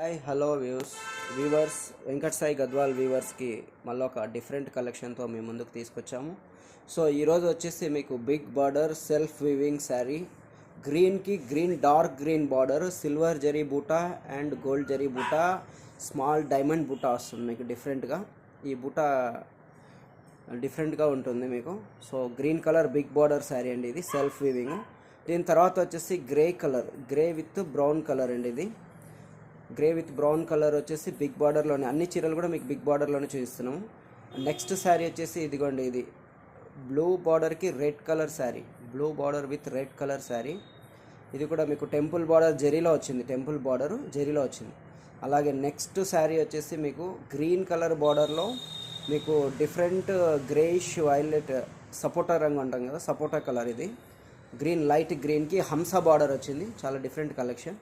Hi hello views viewers Venkat Sai Gadwal వీవర్స్కి మళ్ళీ ఒక different కలెక్షన్తో మేము ముందుకు తీసుకొచ్చాము. సో ఈరోజు వచ్చేసి మీకు big border self weaving sari గ్రీన్కి green dark green border silver zari buta and gold zari బూటా స్మాల్ డైమండ్ బూటా వస్తుంది మీకు డిఫరెంట్గా. ఈ బూటా డిఫరెంట్గా ఉంటుంది మీకు. So green colour big border sari అండి ఇది సెల్ఫ్ వీవింగ్. దీని తర్వాత వచ్చేసి grey colour grey with brown colour అండి ఇది. గ్రే విత్ బ్రౌన్ కలర్ వచ్చేసి బిగ్ బార్డర్లోనే. అన్ని చీరలు కూడా మీకు బిగ్ బార్డర్లోనే చూపిస్తున్నాం. నెక్స్ట్ శారీ వచ్చేసి ఇదిగోండి ఇది బ్లూ బార్డర్కి red colour sari. Blue border with red colour sari. ఇది కూడా మీకు టెంపుల్ బార్డర్ జెరీలో వచ్చింది టెంపుల్ బార్డర్ జెరీలో వచ్చింది. అలాగే నెక్స్ట్ శారీ వచ్చేసి మీకు గ్రీన్ కలర్ బార్డర్లో మీకు డిఫరెంట్ గ్రేష్ వైలెట్ సపోటా రంగు అంటాం కదా సపోటా కలర్ ఇది. గ్రీన్ లైట్ గ్రీన్కి హంస బార్డర్ వచ్చింది చాలా డిఫరెంట్ కలెక్షన్.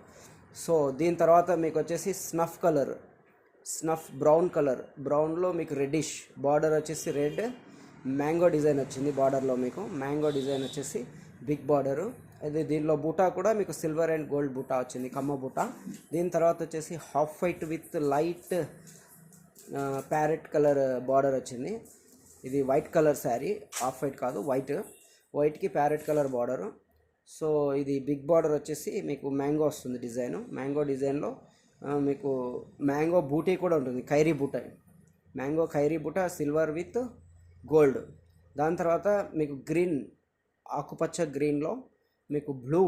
సో దీని తర్వాత మీకు వచ్చేసి snuff colour. Snuff brown colour. బ్రౌన్లో మీకు రెడ్డిష్ బార్డర్ వచ్చేసి రెడ్ మ్యాంగో డిజైన్ వచ్చింది బార్డర్లో మీకు. మ్యాంగో డిజైన్ వచ్చేసి బిగ్ బార్డరు అది దీనిలో బూటా కూడా మీకు సిల్వర్ అండ్ గోల్డ్ బూటా వచ్చింది కమ్మ బూటా. దీని తర్వాత వచ్చేసి half white with light parrot colour border వచ్చింది. ఇది white colour sari. Half white కాదు వైట్ వైట్కి ప్యారెట్ కలర్ బార్డరు సో ఇది బిగ్ బార్డర్ వచ్చేసి మీకు మ్యాంగో వస్తుంది డిజైన్. మ్యాంగో డిజైన్లో మీకు మ్యాంగో బూటీ కూడా ఉంటుంది Khairi బూట. Mango Khairi బూట silver with gold. దాని తర్వాత మీకు గ్రీన్ ఆకుపచ్చ గ్రీన్లో మీకు బ్లూ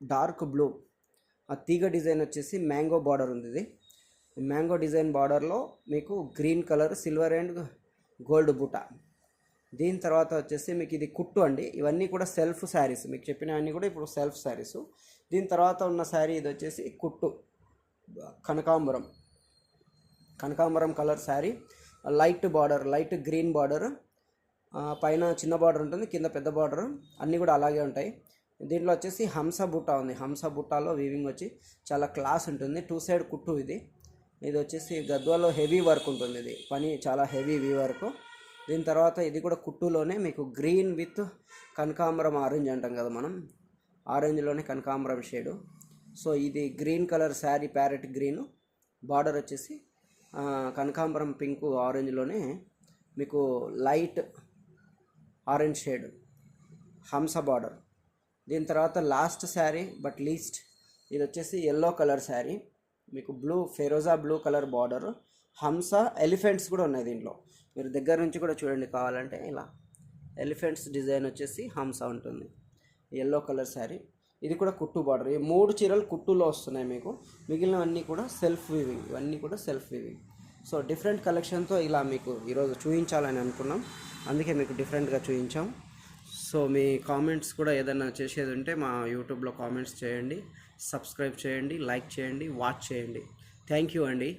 డార్క్ బ్లూ. ఆ తీగ డిజైన్ వచ్చేసి మ్యాంగో బార్డర్ ఉంది ఇది. మ్యాంగో డిజైన్ బార్డర్లో మీకు green colour silver and gold బూట. దీని తర్వాత వచ్చేసి మీకు ఇది కుట్టు అండి. ఇవన్నీ కూడా సెల్ఫ్ శారీస్. మీకు చెప్పినవన్నీ కూడా ఇప్పుడు సెల్ఫ్ శారీస్. దీని తర్వాత ఉన్న శారీ ఇది వచ్చేసి కుట్టు. కనకాంబరం. కనకాంబరం colour sari. Light border light green border. పైన చిన్న బార్డర్ ఉంటుంది కింద పెద్ద బార్డర్. అన్నీ కూడా అలాగే ఉంటాయి. దీంట్లో వచ్చేసి హంస బుట్ట ఉంది. హంస బుట్టాలో వీవింగ్ వచ్చి చాలా క్లాస్ ఉంటుంది. టూ సైడ్ కుట్టు ఇది. ఇది వచ్చేసి గద్వాలో హెవీ వర్క్ ఉంటుంది ఇది. పని చాలా హెవీ వీ వర్క్ దీని తర్వాత ఇది కూడా కుట్టులోనే మీకు గ్రీన్ విత్ కనకాంబరం ఆరెంజ్ అంటాం కదా మనం. ఆరెంజ్లోనే కనకాంబరం షేడు సో ఇది green colour sari parrot green. Border వచ్చేసి కనకాంబరం పింక్ ఆరెంజ్లోనే మీకు లైట్ ఆరెంజ్ షేడ్ హంస బార్డర్. దీని తర్వాత లాస్ట్ శారీ బట్ లీస్ట్ ఇది వచ్చేసి ఎల్లో కలర్ శారీ. మీకు బ్లూ ఫెరోజా బ్లూ కలర్ బార్డర్. హంస ఎలిఫెంట్స్ కూడా ఉన్నాయి దీంట్లో. మీరు దగ్గర నుంచి కూడా చూడండి కావాలంటే ఇలా. ఎలిఫెంట్స్ డిజైన్ వచ్చేసి హంస ఉంటుంది. ఎల్లో కలర్ శారీ ఇది కూడా కుట్టు బార్డర్. ఈ మూడు చీరలు కుట్టులో వస్తున్నాయి మీకు. మిగిలినవన్నీ కూడా సెల్ఫ్ వీవింగ్ ఇవన్నీ కూడా సెల్ఫ్ వీవింగ్ సో డిఫరెంట్ కలెక్షన్తో ఇలా మీకు ఈరోజు చూపించాలని అనుకున్నాం. అందుకే మీకు డిఫరెంట్గా చూపించాం సో మీ కామెంట్స్ కూడా ఏదైనా చేసేది ఉంటే మా యూట్యూబ్లో కామెంట్స్ చేయండి. సబ్స్క్రైబ్ చేయండి లైక్ చేయండి వాచ్ చేయండి. థ్యాంక్ యూ అండి.